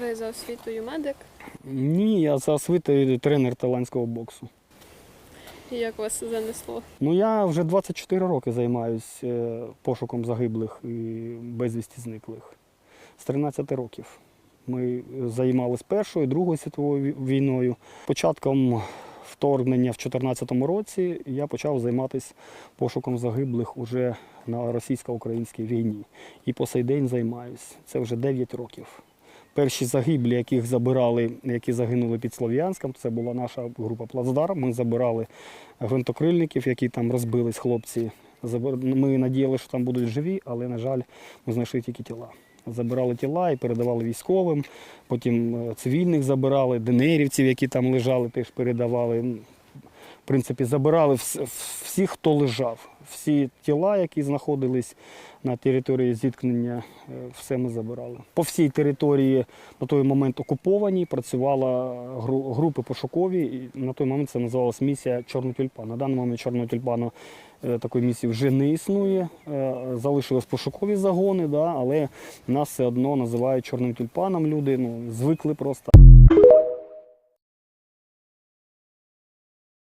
Ви за освітою медик. Ні, я за освітою тренер талантського боксу. І як вас занесло? Ну я вже 24 роки займаюся пошуком загиблих і безвісті зниклих. З 13 років. Ми займалися Першою, Другою світовою війною. Початком вторгнення в 2014 році я почав займатися пошуком загиблих уже на російсько-українській війні. І по сей день займаюся. Це вже 9 років. Перші загиблі, яких забирали, які загинули під Слов'янськом, це була наша група Плацдарм. Ми забирали гвинтокрильників, які там розбились хлопці. Ми надіялися, що там будуть живі, але, на жаль, ми знайшли тільки тіла. Забирали тіла і передавали військовим, потім е, цивільних забирали, денерівців, які там лежали, теж передавали. Принципі, забирали всіх, хто лежав. Всі тіла, які знаходились на території зіткнення, е, все ми забирали. По всій території на той момент окупованій працювала гру- групи пошукові. І на той момент це називалась місія Чорний тюльпан. На даний момент Чорного тюльпану е, такої місії вже не існує. Е, Залишились пошукові загони, да, але нас все одно називають чорним тюльпаном. Люди ну, звикли просто.